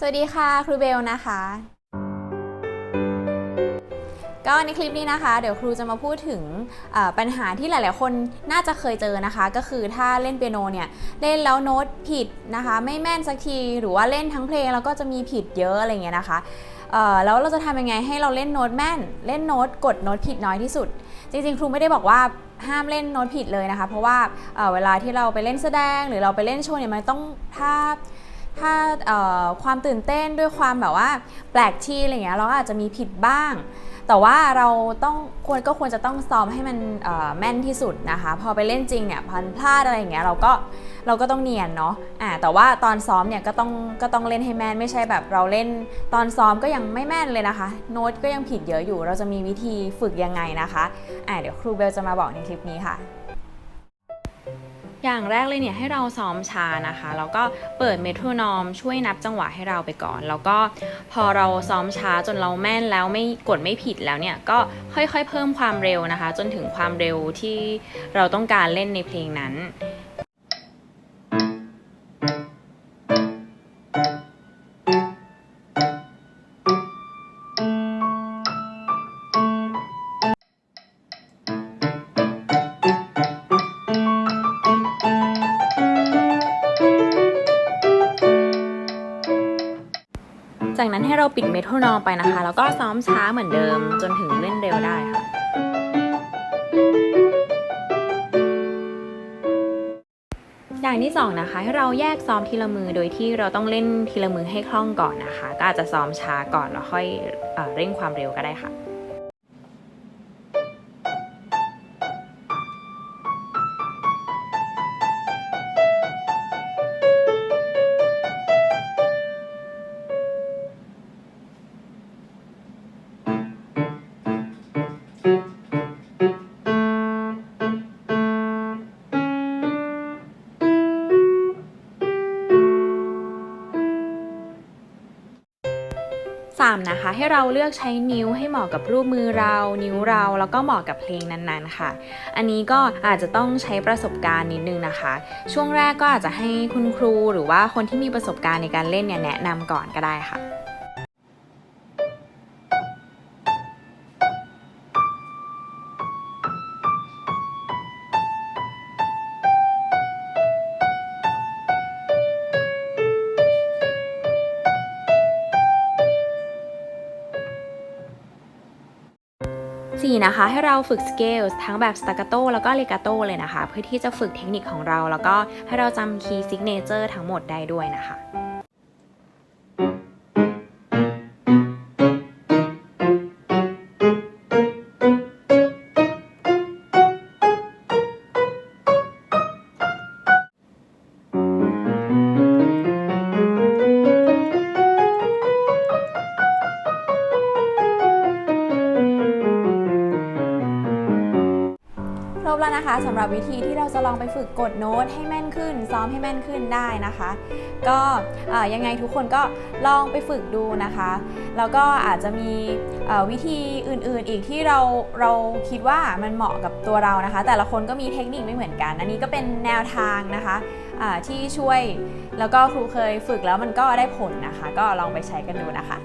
สวัสดีค่ะครูเบลนะคะ ก็ในคลิปนี้นะคะ เดี๋ยวครูจะมาพูดถึงปัญหาที่หลาย ๆ คนน่าจะเคยเจอนะคะ ก็คือถ้าเล่นเปียโนเนี่ยเล่นแล้วโน้ตผิดนะคะ ไม่แม่นสักทีหรือว่าเล่นทั้งเพลงแล้วก็จะมีผิดเยอะอะไรเงี้ยนะคะแล้วเราจะทำยังไงให้เราเล่นโน้ตแม่น เล่นโน้ตกดโน้ตผิดน้อยที่สุด จริง ๆ ครูไม่ได้บอกว่าห้ามเล่นโน้ตผิดเลยนะคะ เพราะว่าเอ่อเวลาที่เราไปเล่นแสดง หรือเราไปเล่นโชว์เนี่ยมันต้องถ้า ถ้าความตื่นเต้นด้วยความแบบว่า แปลกที่อะไรเงี้ยเราก็อาจจะมีผิดบ้าง แต่ว่าเราต้องควรก็ควรจะต้องซ้อมให้มันแม่นที่สุดนะคะ พอไปเล่นจริงเนี่ยพันพลาดอะไรเงี้ยเราก็เราก็ต้องเนียนเนาะอ่าแต่ว่าตอนซ้อมเนี่ยก็ต้องก็ต้องเล่นให้แม่นไม่ใช่แบบเราเล่นตอนซ้อมก็ยังไม่แม่นเลยนะคะ โน้ตก็ยังผิดเยอะอยู่ เราจะมีวิธีฝึกยังไงนะคะอ่าเดี๋ยวครูเบลจะมาบอกในคลิปนี้ค่ะ อย่างแรกเลยเนี่ยให้เราซ้อมช้านะคะแล้วก็เปิดเมโทรนอมช่วยนับจังหวะให้เราไปก่อน แล้วก็พอเราซ้อมช้าจนเราแม่นแล้วไม่กดไม่ผิดแล้วเนี่ยก็ค่อยๆ เพิ่มความเร็วนะคะ จนถึงความเร็วที่เราต้องการเล่นในเพลงนั้น จากนั้นให้เราปิดเมโทรนอมไปนะคะ แล้วก็ซ้อมช้าเหมือนเดิมจนถึงเล่นเร็วได้ค่ะอย่างที่สองนะคะให้เราแยกซ้อมทีละมือโดยที่เราต้องเล่นทีละมือให้คล่องก่อนนะคะ ก็อาจจะซ้อมช้าก่อนแล้วค่อยเอเร่งความเร็วก็ได้ค่ะ 3 นะคะ ให้เราเลือกใช้นิ้วให้เหมาะกับรูปมือเรา นิ้วเรา แล้วก็เหมาะกับเพลงนั้นๆ ค่ะ อันนี้ก็อาจจะต้องใช้ประสบการณ์นิดนึงนะคะ ช่วงแรกก็อาจจะให้คุณครูหรือว่าคนที่มีประสบการณ์ในการเล่นเนี่ยแนะนำก่อนก็ได้ค่ะ 4นะคะให้เราฝึกสเกลทั้งแบบสต a ก c โตแล้วก็เลกาโตเลยนะคะ เพื่อที่จะฝึกเทคนิคของเรา แล้วก็ให้เราจำคีย์ซิกเนเจอร์ทั้งหมดได้ด้วยนะคะ บแล้วนะคะสำหรับวิธีที่เราจะลองไปฝึกกดโน้ตให้แม่นขึ้น ซ้อมให้แม่นขึ้นได้นะคะ ก็ยังไงทุกคนก็ลองไปฝึกดูนะคะ แล้วก็อาจจะมีวิธีอื่นๆ อีกที่เราเราคิดว่ามันเหมาะกับตัวเรานะคะ แต่ละคนก็มีเทคนิคไม่เหมือนกัน อันนี้ก็เป็นแนวทางนะคะที่ช่วยแล้วก็ครูเคยฝึกแล้วมันก็ได้ผลนะคะ ก็ลองไปใช้กันดูนะคะ